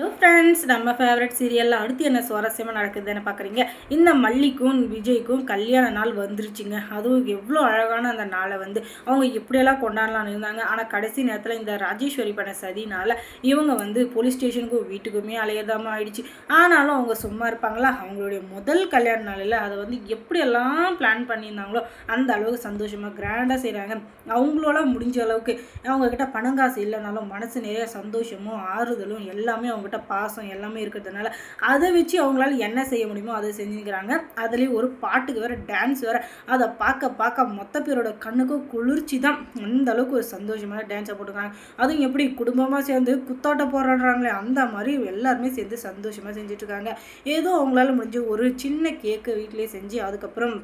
Hello friends நம்ம favourite சீரியலில் அடுத்து என்ன சுவாரஸ்யமாக நடக்குதுன்னு பார்க்குறீங்க இந்த மல்லிக்கும் விஜய்க்கும் கல்யாண நாள் வந்துருச்சுங்க. அதுவும் எவ்வளோ அழகான அந்த நாளை வந்து அவங்க எப்படியெல்லாம் கொண்டாடலாம்னு இருந்தாங்க. ஆனால் கடைசி நேரத்தில் இந்த ராஜேஸ்வரி பண்ண சதினால் இவங்க வந்து போலீஸ் ஸ்டேஷனுக்கும் வீட்டுக்குமே அலையதாமல் ஆயிடுச்சு. ஆனாலும் அவங்க சும்மா இருப்பாங்களா? அவங்களுடைய முதல் கல்யாண நாளில் அதை வந்து எப்படியெல்லாம் பிளான் பண்ணியிருந்தாங்களோ அந்த அளவுக்கு சந்தோஷமாக கிராண்டாக செய்கிறாங்க அவங்களோட முடிஞ்ச அளவுக்கு அவங்கக்கிட்ட பணம் காசு இல்லைனாலும் மனசு நிறைய சந்தோஷமும் ஆறுதலும் எல்லாமே அவங்க அவங்ககிட்ட பாசம் எல்லாமே இருக்கிறதுனால அதை வச்சு அவங்களால என்ன செய்ய முடியுமோ அதை செஞ்சுக்கிறாங்க. அதுலேயும் ஒரு பாட்டுக்கு வேறு டான்ஸ் வேறு அதை பார்க்க பார்க்க மொத்த பேரோட கண்ணுக்கும் குளிர்ச்சி தான் அந்த அளவுக்கு ஒரு சந்தோஷமான டான்ஸை போட்டுக்கிறாங்க அதுவும் எப்படி குடும்பமாக சேர்ந்து குத்தாட்ட போராடுறாங்களே அந்த மாதிரி எல்லாருமே சேர்ந்து சந்தோஷமாக செஞ்சிட்ருக்காங்க ஏதோ அவங்களால முடிஞ்ச ஒரு சின்ன கேக்கு வீட்டிலே செஞ்சு அதுக்கப்புறம்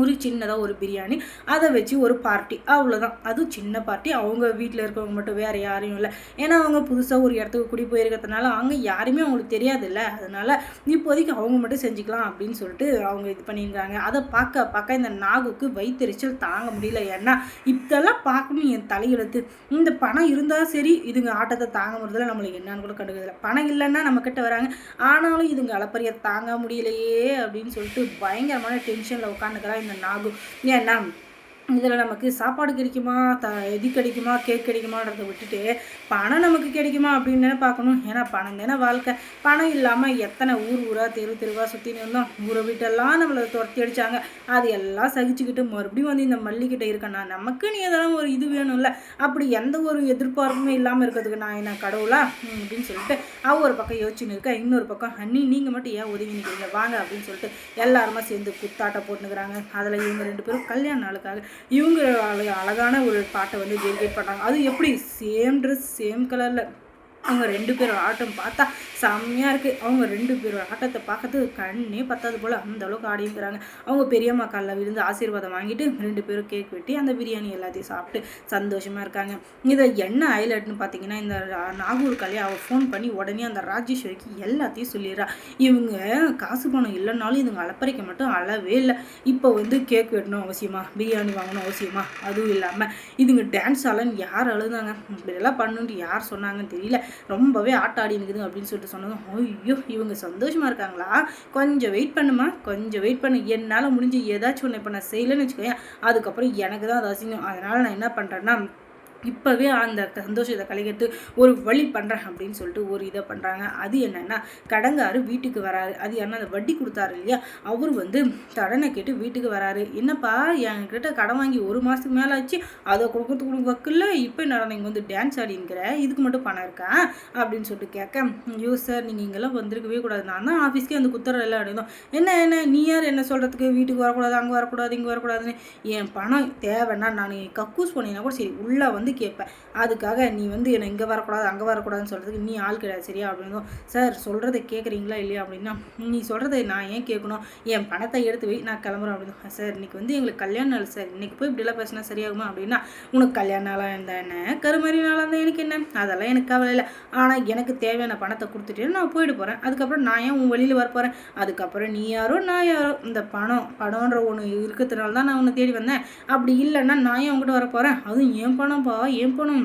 ஒரு சின்னதாக ஒரு பிரியாணி அதை வச்சு ஒரு பார்ட்டி. அவ்வளோதான் அதுவும் சின்ன பார்ட்டி. அவங்க வீட்டில் இருக்கவங்க மட்டும் வேறு யாரையும் இல்லை. ஏன்னா அவங்க புதுசாக ஒரு இடத்துக்கு குடி போயிருக்கிறதுனால அங்கே யாருமே அவங்களுக்கு தெரியாதுல்ல. அதனால் இப்போதைக்கு அவங்க மட்டும் செஞ்சுக்கலாம் அப்படின்னு சொல்லிட்டு அவங்க இது பண்ணியிருக்காங்க. அதை பார்க்க பார்க்க இந்த நாகுக்கு வைத்தறிச்சல் தாங்க முடியல. ஏன்னா இதெல்லாம் பார்க்கணும் என் தலையெழுத்து. இந்த பணம் இருந்தால் சரி இதுங்க ஆட்டத்தை தாங்க முடியல நம்மளுக்கு என்னன்னு கூட கண்டுக்கிறதில்ல. பணம் இல்லைன்னா நம்மக்கிட்ட வராங்க. ஆனாலும் இதுங்க அளப்பரிய தாங்க முடியலையே அப்படின்னு சொல்லிட்டு பயங்கரமான டென்ஷனில் உட்காந்துக்கிறாங்க இந்த நாகு ஏன்னா இதில் நமக்கு சாப்பாடு கிடைக்குமா? த எது கிடைக்குமா? கேக் கிடைக்குமான்றத விட்டுட்டு பணம் நமக்கு கிடைக்குமா அப்படின்னு பார்க்கணும் ஏன்னா பணம் தானே வாழ்க்கை. பணம் இல்லாமல் எத்தனை ஊர் ஊராக தெரு தெருவாக சுற்றின்னு இருந்தோம் ஊரை வீட்டெல்லாம் நம்மளை துரத்தி அடித்தாங்க அது எல்லாம் சகிச்சுக்கிட்டு மறுபடியும் வந்து இந்த மல்லிக்கிட்ட இருக்கேன்னா நமக்கு நீ எதெல்லாம் ஒரு இது வேணும்ல. அப்படி எந்த ஒரு எதிர்பார்ப்புமே இல்லாமல் இருக்கிறதுக்கு நான் என்ன கடவுளா? அப்படின்னு சொல்லிட்டு அவ ஒரு பக்கம் யோசிச்சுன்னு இருக்கேன் இன்னொரு பக்கம் அண்ணி நீங்கள் மட்டும் ஏன் உதவி நிற்கிறீங்க வாங்க அப்படின்னு சொல்லிட்டு எல்லாருமே சேர்ந்து குத்தாட்டம் போட்டுனுக்குறாங்க அதில் இவங்க ரெண்டு பேரும் கல்யாண நாளுக்காக இவங்க அழகான ஒரு பாட்டை வந்து டெடிகேட் பண்ணுறாங்க அது எப்படி? சேம் ட்ரெஸ் சேம் கலரில் அவங்க ரெண்டு பேரும் ஆட்டம் பார்த்தா செம்மையாக இருக்குது அவங்க ரெண்டு பேரோட ஆட்டத்தை பார்க்கறதுக்கு கண்ணே பத்தாது போல் அந்த அளவுக்கு ஆடிங்கிறாங்க அவங்க பெரியம்மா காலில் விழுந்து ஆசீர்வாதம் வாங்கிட்டு ரெண்டு பேரும் கேக் வெட்டி அந்த பிரியாணி எல்லாத்தையும் சாப்பிட்டு சந்தோஷமாக இருக்காங்க. இதை என்ன ஹைலைட்னு பார்த்தீங்கன்னா இந்த நாகூர் கலையை அவள் ஃபோன் பண்ணி உடனே அந்த ராஜேஸ்வரிக்கு எல்லாத்தையும் சொல்லிடுறா. இவங்க காசு பணம் இல்லைனாலும் இதுங்க அலப்பறைக்க மட்டும் அளவே இல்லை. இப்போ வந்து கேக் வெட்டணும் அவசியமா? பிரியாணி வாங்கணும் அவசியமா? அதுவும் இல்லாமல் இதுங்க டான்ஸ் ஆலன்னு யார் அழுதாங்க? இப்படியெல்லாம் பண்ணுன்ட்டு யார் சொன்னாங்கன்னு தெரியல. ரொம்பவே ஆட்டாடி இருக்குது அப்படின்னு சொல்லிட்டு சொன்னதும் ஐயோ இவங்க சந்தோஷமாக இருக்காங்களா? கொஞ்சம் வெயிட் பண்ணுமா? கொஞ்சம் வெயிட் பண்ணு. என்னால் முடிஞ்சு ஏதாச்சும் ஒன்று இப்போ நான் செய்யலைன்னு வச்சுக்கோங்க அதுக்கப்புறம் எனக்கு தான் அது அசிங்கம். அதனால் நான் என்ன பண்ணுறேன்னா இப்போவே அந்த சந்தோஷத்தை கலைக்கிறது ஒரு வழி பண்ணுறேன் அப்படின்னு சொல்லிட்டு ஒரு இதை பண்ணுறாங்க அது என்னென்னா கடங்காரு வீட்டுக்கு வராரு. அது என்ன அந்த வட்டி கொடுத்தாரு இல்லையா? அவர் வந்து கடனை கேட்டு வீட்டுக்கு வராரு. என்னப்பா என்கிட்ட கடன் வாங்கி ஒரு மாதத்துக்கு மேலே ஆச்சு. அதை கொடுக்கறதுக்கு வக்கில்ல இப்போ நான் நீங்கள் வந்து டான்ஸ் ஆடிங்கிற. இதுக்கு மட்டும் பணம் இருக்கா? அப்படின்னு சொல்லிட்டு கேட்க ஐயோ சார் நீங்கள் இங்கெல்லாம் வந்திருக்கவே கூடாது. நான் தான் ஆஃபீஸ்க்கே வந்து குத்துற எல்லாம் அடைந்தோம். என்ன என்ன நீ யார்? என்ன சொல்கிறதுக்கு வீட்டுக்கு வரக்கூடாது அங்கே வரக்கூடாது இங்கே வரக்கூடாதுன்னு. என் பணம் தேவைன்னா நான் கக்கூஸ் போனீங்கன்னா கூட சரி உள்ளே வந்து கேட்பேன். அதுக்காக நீ வந்து என்னை இங்கே வரக்கூடாது அங்கே வரக்கூடாதுன்னு சொல்கிறதுக்கு நீ ஆள் கிடையாது சரியா? அப்படின்னு சார் சொல்கிறத கேட்குறீங்களா இல்லையா? அப்படின்னா நீ சொல்கிறத நான் ஏன் கேட்கணும்? என் பணத்தை எடுத்து வை நான் கிளம்புறேன். அப்படின்னு சார் இன்றைக்கி வந்து எங்களுக்கு கல்யாண நாள் சார். இன்னைக்கு போய் இப்படிலாம் பேசினா சரியாகுமா? அப்படின்னா உனக்கு கல்யாண நாளாக இருந்தால் என்ன கருமாரி நாளாக இருந்தால் எனக்கு என்ன? அதெல்லாம் எனக்கு கவலை இல்லை. ஆனால் எனக்கு தேவையான பணத்தை கொடுத்துட்டு நான் போயிட்டு போகிறேன் அதுக்கப்புறம் நான் ஏன் உன் வழியில் வர போகிறேன் அதுக்கப்புறம் நீ யாரோ நான் யாரோ. இந்த பணம் பணம்ன்ற ஒன்று இருக்கிறதுனால தான் நான் உன்னை தேடி வந்தேன். அப்படி இல்லைன்னா நான் ஏன் உங்ககிட்ட வர போகிறேன் அதுவும் என் பணம்ப்பா ஏன் பணம்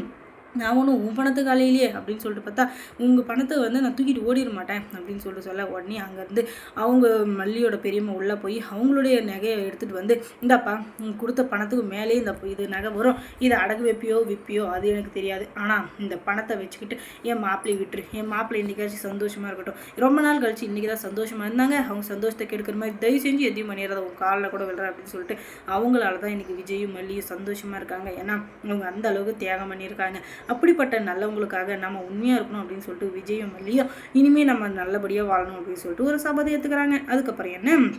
நான் ஒன்றும் உன் பணத்துக்கு காலையிலேயே அப்படின்னு சொல்லிட்டு பார்த்தா உங்கள் பணத்தை வந்து நான் தூக்கிட்டு ஓடிட மாட்டேன் அப்படின்னு சொல்லிட்டு சொல்ல உடனே அங்கேருந்து அவங்க மல்லியோட பெரியம்மா உள்ளே போய் அவங்களுடைய நகையை எடுத்துகிட்டு வந்து இந்தாப்பா கொடுத்த பணத்துக்கு மேலே இந்த இது நகை வரும். இதை அடகு வைப்பியோ விற்பியோ அது எனக்கு தெரியாது. ஆனால் இந்த பணத்தை வச்சுக்கிட்டு என் மாப்பிள்ளை விட்டுரு. என் மாப்பிள்ளை இன்றைக்காச்சும் சந்தோஷமாக இருக்கட்டும். ரொம்ப நாள் கழிச்சு இன்றைக்கி தான் சந்தோஷமாக இருந்தாங்க. அவங்க சந்தோஷத்தை கெடுக்கிற மாதிரி தயவு செஞ்சு எதையும் பண்ணிடுறத உங்கள் காலில் கூட விழுற அப்படின்னு சொல்லிட்டு அவங்களால தான் இன்றைக்கி விஜயும் மல்லியும் சந்தோஷமாக இருக்காங்க. ஏன்னா அவங்க அந்த அளவுக்கு தியாகம் பண்ணியிருக்காங்க. அப்படிப்பட்ட நல்லவங்களுக்காக நம்ம உண்மையாக இருக்கணும் அப்படின்னு சொல்லிட்டு விஜயும் மல்லியும் இனிமேல் நம்ம நல்லபடியாக வாழணும் அப்படின்னு சொல்லிட்டு ஒரு சபதம் ஏற்றுக்கிறாங்க அதுக்கப்புறம் என்ன?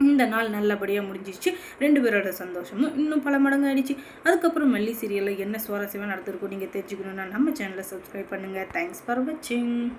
இந்த நாள் நல்லபடியாக முடிஞ்சிச்சு ரெண்டு பேரோட சந்தோஷமும் இன்னும் பல மடங்கு ஆயிடுச்சு. அதுக்கப்புறம் மல்லி சீரியலில் என்ன சுவாரஸ்யமாக நடத்திருக்கோம் நீங்கள் தெரிஞ்சுக்கணுன்னா நம்ம சேனலை சப்ஸ்கிரைப் பண்ணுங்கள் தேங்க்ஸ் ஃபார் வாட்சிங்